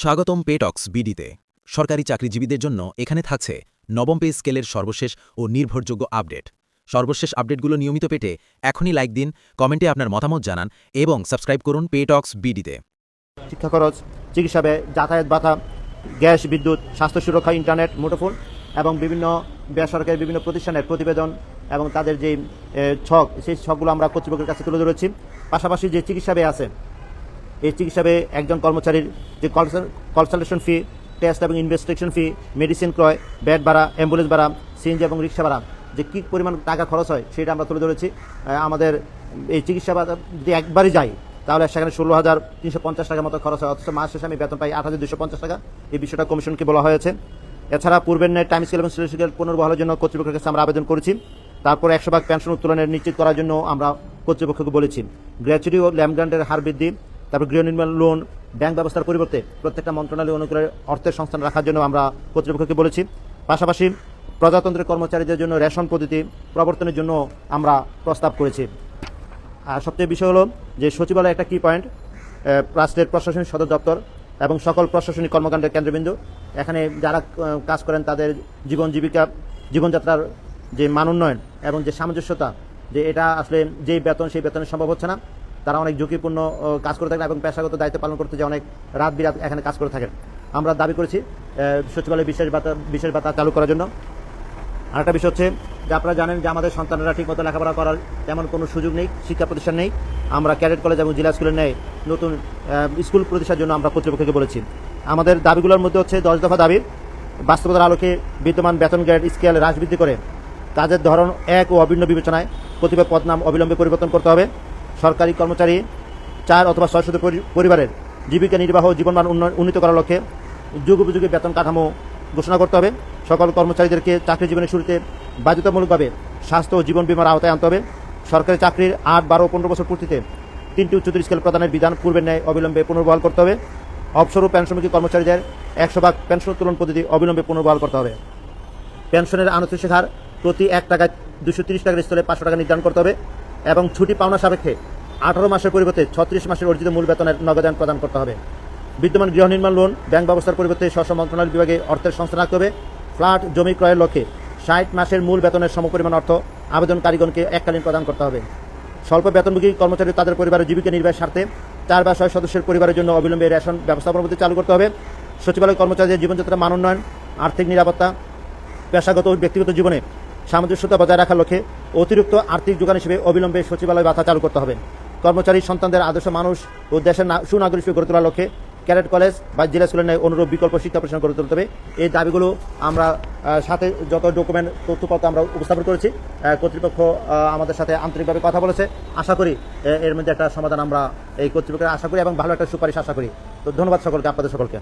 স্বাগতম পেটক্স বিডিতে সরকারি চাকরিজীবীদের জন্য এখানে থাকছে নবম পে স্কেলের সর্বশেষ ও নির্ভরযোগ্য আপডেট। সর্বশেষ আপডেটগুলো নিয়মিত পেটে এখনই লাইক দিন, কমেন্টে আপনার মতামত জানান এবং সাবস্ক্রাইব করুন পেটক্স বিডিতে শিক্ষা খরচ, চিকিৎসা ব্যয়, যাতায়াত ভাতা গ্যাস, বিদ্যুৎ, স্বাস্থ্য সুরক্ষা, ইন্টারনেট, মুঠোফোন এবং বিভিন্ন বেসরকারি বিভিন্ন প্রতিষ্ঠানের প্রতিবেদন এবং তাদের যে ছক, সেই ছকগুলো আমরা কর্তৃপক্ষের কাছে তুলে ধরেছি। পাশাপাশি যে চিকিৎসা ব্যয় আছে এই চিকিৎসা ব্যয়ে একজন কর্মচারীর যে কনসালটেশন ফি, টেস্ট এবং ইনভেস্টিগেশন ফি, মেডিসিন ক্রয়, বেড ভাড়া, অ্যাম্বুলেন্স ভাড়া, সিএনজি এবং রিক্সা ভাড়া, যে কী পরিমাণ টাকা খরচ হয় সেটা আমরা তুলে ধরেছি। আমাদের এই চিকিৎসা যদি একবারই যাই, তাহলে সেখানে ষোলো হাজার তিনশো পঞ্চাশ টাকার মতো খরচ হয়। অথচ মাস শেষে আমি বেতন পাই আট হাজার দুশো পঞ্চাশ টাকা। এই বিষয়টা কমিশনকে বলা হয়েছে। এছাড়া পূর্বের ন্যায় টাইম স্কেল এবং সিলেট স্কেল পুনর্বহালের জন্য কর্তৃপক্ষের কাছে আমরা আবেদন করেছি। তারপর একশো ভাগ পেনশন উত্তোলনের নিশ্চিত করার জন্য আমরা কর্তৃপক্ষকে বলেছি। গ্র্যাচুইটি ও ল্যাম্প গ্রান্টের হার বৃদ্ধি তারপর গৃহ নির্মাণ লোন ব্যাংক ব্যবস্থার পরিবর্তে প্রত্যেকটা মন্ত্রণালয় অনুকূলে অর্থের সংস্থান রাখার জন্য আমরা কর্তৃপক্ষকে বলেছি। পাশাপাশি প্রজাতন্ত্রের কর্মচারীদের জন্য রেশন পদ্ধতি প্রবর্তনের জন্য আমরা প্রস্তাব করেছি। আর সবচেয়ে বিষয় হলো যে সচিবালয় একটা কি পয়েন্ট রাষ্ট্রের প্রশাসনিক সদর দপ্তর এবং সকল প্রশাসনিক কর্মকাণ্ডের কেন্দ্রবিন্দু। এখানে যারা কাজ করেন তাদের জীবন জীবিকা, জীবনযাত্রার যে মান উন্নয়ন এবং যে সামঞ্জস্যতা, যে এটা আসলে যেই বেতন সেই বেতনে সম্ভব হচ্ছে না। তারা অনেক ঝুঁকিপূর্ণ কাজ করে থাকেন এবং পেশাগত দায়িত্ব পালন করতে যে অনেক রাত বিরাত এখানে কাজ করে থাকেন। আমরা দাবি করেছি সচিবালয় বিশেষ ভাতা বিশেষ ভাতা চালু করার জন্য। আরেকটা বিষয় হচ্ছে যে আপনারা জানেন যে আমাদের সন্তানেরা ঠিকমতো লেখাপড়া করার তেমন কোনো সুযোগ নেই, শিক্ষা প্রতিষ্ঠান নেই। আমরা ক্যাডেট কলেজ এবং জেলা স্কুলের নেই নতুন স্কুল প্রতিষ্ঠার জন্য আমরা কর্তৃপক্ষকে বলেছি। আমাদের দাবিগুলোর মধ্যে হচ্ছে দশ দফা দাবি। বাস্তবতার আলোকে বিদ্যমান বেতন গ্রেড স্কেল হ্রাস বৃদ্ধি করে কাজের ধরন এক ও অভিন্ন বিবেচনায় কতিপয় পদনাম অবিলম্বে পরিবর্তন করতে হবে। সরকারি কর্মচারী, চার অথবা ছয় পরি- পরিবারের জীবিকা নির্বাহ জীবনমান উন্নীত করার লক্ষ্যে যুগ উপযোগী বেতন কাঠামো ঘোষণা করতে হবে। সকল কর্মচারীদেরকে চাকরি জীবনের শুরুতে বাধ্যতামূলকভাবে স্বাস্থ্য ও জীবন বিমার আওতায় আনতে হবে। সরকারি চাকরির আট, বারো পনেরো বছর পূর্তিতে তিনটি উচ্চতর স্কেল প্রদানের বিধান পূর্বের ন্যায় অবিলম্বে পুনর্বহাল করতে হবে। অবসর ও পেনশনমুখী কর্মচারীদের একশো ভাগ পেনশন উত্তোলন পদ্ধতি অবিলম্বে পুনর্বহাল করতে হবে। পেনশনের আনুষ্ঠানিক হার প্রতি এক টাকায় দুশো তিরিশ টাকার স্থলে পাঁচশো টাকা নির্ধারণ করতে হবে এবং ছুটি পাওনা সাপেক্ষে আঠারো মাসের পরিবর্তে ছত্রিশ মাসের অর্জিত মূল বেতনের নগদান প্রদান করতে হবে। বিদ্যমান গৃহ নির্মাণ লোন, ব্যাংক ব্যবস্থার পরিবর্তে স্ব মন্ত্রণালয় বিভাগে অর্থের সংস্থান রাখতে হবে। ফ্ল্যাট, জমি ক্রয়ের লক্ষ্যে ষাট মাসের মূল বেতনের সমপরিমাণ অর্থ আবেদনকারীগণকে এককালীন প্রদান করতে হবে। স্বল্প বেতনভোগী কর্মচারী তাদের পরিবারের জীবিকা নির্বাহের স্বার্থে চার বা ছয় সদস্যের পরিবারের জন্য অবিলম্বে রেশন ব্যবস্থাপনা পদ্ধতি চালু করতে হবে। সচিবালয় কর্মচারীদের জীবনযাত্রা মান উন্নয়ন, আর্থিক নিরাপত্তা, পেশাগত ও ব্যক্তিগত জীবনে সামঞ্জস্যতা বজায় রাখার লক্ষ্যে অতিরিক্ত আর্থিক যোগান হিসেবে অবিলম্বে সচিবালয় ভাতা চালু করতে হবে। কর্মচারী সন্তানদের আদর্শ মানুষ ও দেশের সুনাগরিক গড়ে তোলার লক্ষ্যে ক্যাডেট কলেজ বা জেলা স্কুলের ন্যায় অনুরূপ বিকল্প শিক্ষা প্রতিষ্ঠান গড়ে তুলতে হবে। এই দাবিগুলো আমরা সাথে যত ডকুমেন্ট তথ্যপত্র আমরা উপস্থাপন করেছি কর্তৃপক্ষ আমাদের সাথে আন্তরিকভাবে কথা বলেছে। আশা করি এর মধ্যে একটা সমাধান আমরা এই কর্তৃপক্ষের আশা করি এবং ভালো একটা সুপারিশ আশা করি। তো ধন্যবাদ সকলকে, আপনাদের সকলকে।